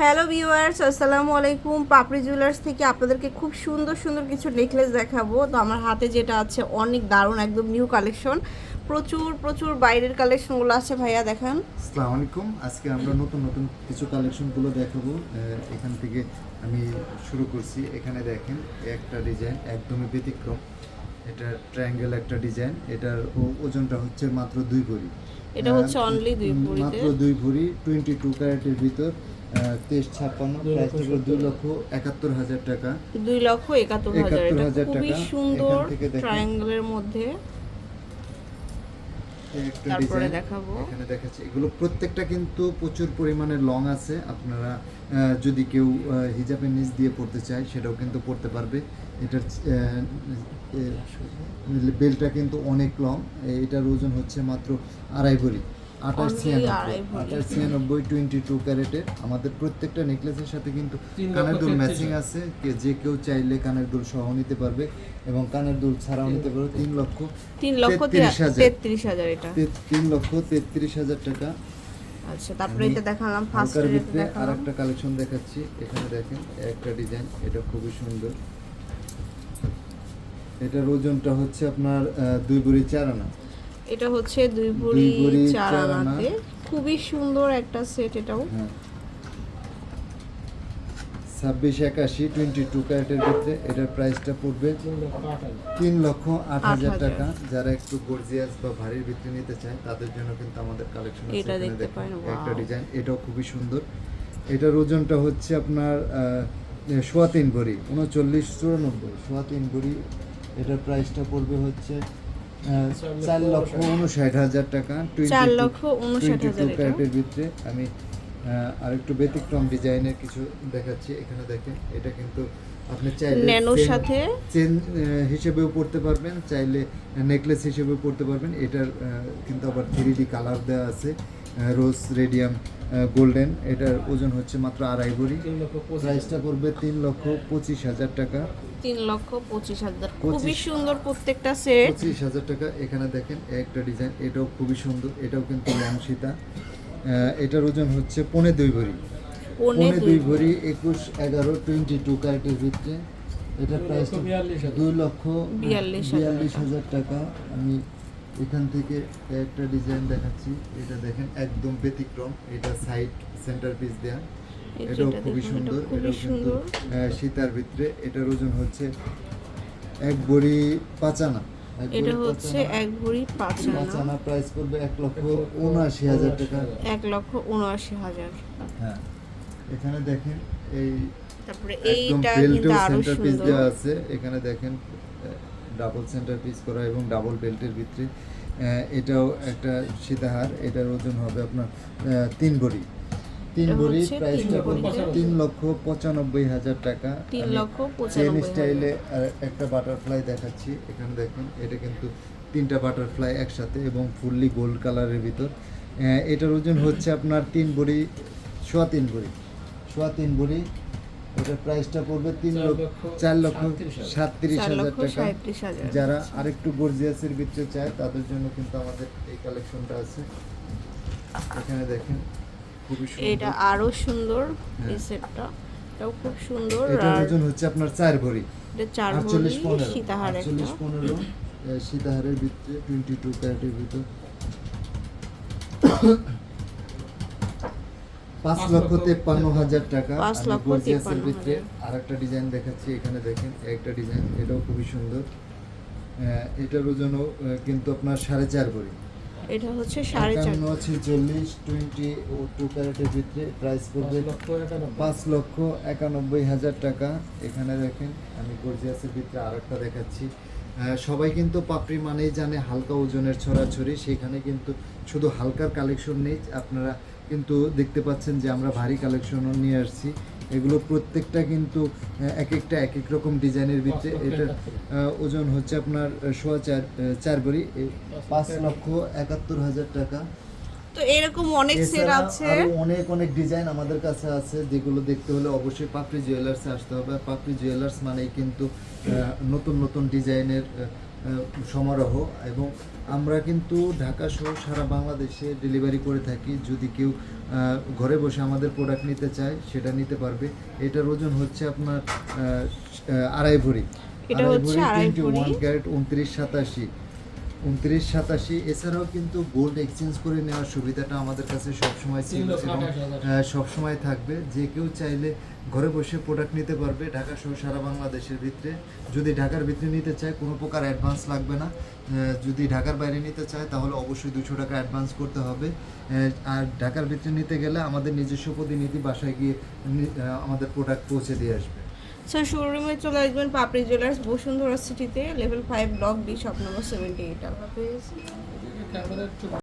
Hello viewers আসসালামু আলাইকুম। পাপড়ি jewellers থেকে আপনাদেরকে খুব সুন্দর সুন্দর কিছু নেকলেস দেখাবো। তো আমার হাতে যেটা আছে, অনেক দারুণ, একদম নিউ কালেকশন প্রচুর প্রচুর বাইরের কালেকশনগুলো আছে ভাইয়া, দেখান। আসসালামু আলাইকুম। আজকে আমরা নতুন নতুন কিছু কালেকশনগুলো দেখাবো। এখান থেকে আমি শুরু করছি। এখানে দেখেন, একটা ডিজাইন একদমই ব্যতিক্রম। এটা ট্রায়াঙ্গেল একটা ডিজাইন এটার ওজনটা হচ্ছে মাত্র দুই ভরি। এটা হচ্ছে অনলি only দুই ভরি মাত্র দুই ভরি টোয়েন্টি টু ক্যারেটের ভিতর তেইশ ছাপ্পান্ন প্রাইস থাকবে দুই লক্ষ একাত্তর হাজার টাকা। দুই লক্ষ একাত্তর হাজার। টাকা 71,000 খুবই। সুন্দর। ট্রায়াঙ্গেলের মধ্যে। তারপরে দেখাবো। এখানে দেখাচ্ছি। এগুলো প্রত্যেকটা কিন্তু প্রচুর পরিমাণে লং আছে। আপনারা যদি কেউ হিজাবের নিচ দিয়ে পড়তে চায় সেটাও কিন্তু পড়তে পারবে। এটার বেলটা কিন্তু অনেক লং এটার ওজন হচ্ছে মাত্র আড়াই ভরি। আঠাশ ছিয়ানব্বই আঠাশ ছিয়ানব্বই টোয়েন্টি টু ক্যারেটের আমাদের প্রত্যেকটা নেকলেসের সাথে কিন্তু তিন লক্ষ কানের দুল তেত্রিশ ম্যাচিং আছে। যে কেউ চাইলে কানের দুল সহ নিতে পারবে এবং কানের দুল ছাড়াও নিতে পারবে তিন লক্ষ তিন লক্ষ তেত্রিশ হাজার। তেত্রিশ হাজার এটা। তিন লক্ষ তেত্রিশ হাজার টাকা। আচ্ছা তারপরে এটা দেখালাম ফার্স্ট হালকার এটা ভিতরে আর একটা কালেকশন দেখাচ্ছি। এখানে দেখেন একটা ডিজাইন এটা খুবই সুন্দর। এটার ওজনটা হচ্ছে আপনার আহ, দুই বুড়ি চার আনা। এটা হচ্ছে দুই ভরি চার আনাতে। খুবই সুন্দর একটা সেট এটাও। হ্যাঁ। ছাব্বিশ একাশি টোয়েন্টি টু ক্যারেটের ভিতরে এটার প্রাইসটা পড়বে তিন লক্ষ আট হাজার। টাকা। যারা একটু গর্জিয়াস বা ভারীর ভিতরে নিতে চায় তাদের জন্য কিন্তু আমাদের কালেকশন একটা ডিজাইন এটাও খুবই সুন্দর। এটার ওজনটা হচ্ছে আপনার সোয়া তিন ভরি উনচল্লিশ চুরানব্বই সোয়া তিন ভরি। এটার প্রাইসটা পড়বে হচ্ছে চার লক্ষ উনষাট হাজার টাকা চার লক্ষ উনষাট হাজার ক্যারেটের ভিতরে আমি আহ, আরেকটু ব্যতিক্রম ডিজাইনের কিছু দেখাচ্ছি এখানে দেখেন এটা কিন্তু আপনি চাইলে ন্যানোর সাথে? চেন হিসেবেও পড়তে পারবেন চাইলে নেকলেস হিসেবেও পড়তে পারবেন এটার কিন্তু আবার থ্রি ডি কালার দেওয়া আছে রোজ রেডিয়াম গোল্ডেন এটার ওজন হচ্ছে মাত্র আড়াই ভরি। প্রাইসটা পড়বে তিন লক্ষ পঁচিশ হাজার টাকা। তিন লক্ষ পঁচিশ হাজার। খুবই সুন্দর প্রত্যেকটা সেট পঁচিশ হাজার টাকা। এখানে দেখেন একটা ডিজাইন এটাও খুবই সুন্দর এটাও কিন্তু লংসিতা এটার ওজন হচ্ছে পনে দুই ভরি। পনে দুই ভরি একুশ এগারো টোয়েন্টি টু ক্যারেটের ভিতরে এটা প্রাইস দুই লক্ষ বিয়াল্লিশ হাজার টাকা। আমি এখান থেকে একটা ডিজাইন দেখাচ্ছি। এটা দেখেন একদম ব্যতিক্রম। এটা সাইড সেন্টার পিস দেয়া। এটাও খুবই সুন্দর এটাও কিন্তু সুন্দর। সীতার ভিতরে এটার ওজন হচ্ছে এক বড়ি পাঁচানা। এটা হচ্ছে। এক ভরি পাঁচ আনা প্রাইস পড়বে এক লক্ষ উনআশি হাজার টাকা। এক লক্ষ উনআশি হাজার। হ্যাঁ এখানে দেখেন এই তারপরে একদম এইটা বেল্ট কিন্তু আরও সেন্টার পিস সুন্দর। আছে। এখানে দেখেন ডাবল সেন্টার পিস করা এবং ডাবল বেল্টের ভিতরে এটাও একটা সীতাহার। এটার ওজন হবে আপনার তিন ভরি তিন ভরি প্রাইসটা তিন পড়বে তিন লক্ষ পঁচানব্বই হাজার টাকা। তিন লক্ষ চেন স্টাইলে আর একটা বাটারফ্লাই দেখাচ্ছি এখানে দেখুন এটা কিন্তু তিনটা বাটারফ্লাই একসাথে এবং ফুললি গোল্ড কালারের ভিতর। এটার ওজন হচ্ছে আপনার তিন ভরি সোয়া তিন ভরি। সোয়া তিন ভরি এটার প্রাইসটা পড়বে তিন লক্ষ চার লক্ষ সাঁত্রিশ হাজার। সাতত্রিশ হাজার টাকা। যারা আরেকটু গর্জিয়াসের ভিতরে চায় তাদের জন্য কিন্তু আমাদের এই কালেকশনটা আছে। এখানে দেখেন এটা আরও সুন্দর এই হ্যাঁ। সেটটা। এটাও খুব সুন্দর এটার ওজন হচ্ছে আপনার ভরি। এটা ভরি সীতাহার সীতাহারের ভিতরে টোয়েন্টি টু ক্যারেটের ভিতর। পাঁচ লক্ষ তেপ্পান্ন হাজার টাকা। পাঁচ লক্ষ গর্জিয়াসের তেপ্পান্ন ভিতরে হাজার। আর একটা ডিজাইন দেখাচ্ছি এখানে দেখেন একটা ডিজাইন এটাও খুবই সুন্দর। এটার ওজনও কিন্তু আপনার সাড়ে চার ভরি। এটা হচ্ছে সাড়ে চার। একান্ন ছেচল্লিশ টোয়েন্টি টু ক্যারেটের ভিতরে প্রাইস পড়বে পাঁচ লক্ষ একানব্বই। হাজার টাকা। এখানে দেখেন আমি গর্জিয়াসের ভিতরে আর একটা দেখাচ্ছি। আহ, সবাই কিন্তু পাপড়ি মানেই জানে হালকা ওজনের ছড়াছড়ি। সেখানে কিন্তু শুধু হালকার কালেকশন নেই আপনারা কিন্তু দেখতে পাচ্ছেন যে আমরা ভারী কালেকশনও নিয়ে আসছি। এগুলো প্রত্যেকটা কিন্তু এক একটা এক এক রকম ডিজাইনের ভিতরে এটার ওজন হচ্ছে আপনার সোয়া চার চার ভরি পাঁচ লক্ষ একাত্তর হাজার টাকা। তো এরকম অনেক সেট আছে? অনেক অনেক ডিজাইন আমাদের কাছে আছে যেগুলো দেখতে হলে অবশ্যই পাপড়ি জুয়েলার্সে আসতে হবে। পাপড়ি জুয়েলার্স মানেই কিন্তু আহ, নতুন নতুন ডিজাইনের সমারোহ এবং আমরা কিন্তু ঢাকা সহ সারা বাংলাদেশে ডেলিভারি করে থাকি। যদি কেউ ঘরে বসে আমাদের প্রোডাক্ট নিতে চায় সেটা নিতে পারবে। এটার ওজন হচ্ছে আপনার আড়াই ভরি। আড়াই ভরি। ওয়ান ক্যারেট উনত্রিশ সাতাশি। উনত্রিশ সাতাশি এছাড়াও কিন্তু গোল্ড এক্সচেঞ্জ করে নেওয়ার সুবিধাটা আমাদের কাছে সবসময় ছিল এবং সবসময় থাকবে। যে কেউ চাইলে ঘরে বসে প্রোডাক্ট নিতে পারবে ঢাকা সহ সারা বাংলাদেশের ভিতরে। যদি ঢাকার ভিতরে নিতে চায় কোনো প্রকার অ্যাডভান্স লাগবে না। যদি ঢাকার বাইরে নিতে চায় তাহলে অবশ্যই দুশো টাকা অ্যাডভান্স করতে হবে। আর ঢাকার ভিতরে নিতে গেলে আমাদের নিজস্ব প্রতিনিধি বাসায় গিয়ে আমাদের প্রোডাক্ট পৌঁছে দিয়ে আসবে। স্যার শোরুমে চলে আসবেন পাপড়ি জুয়েলার্স বসুন্ধরা সিটিতে level five block B shop number seventy eight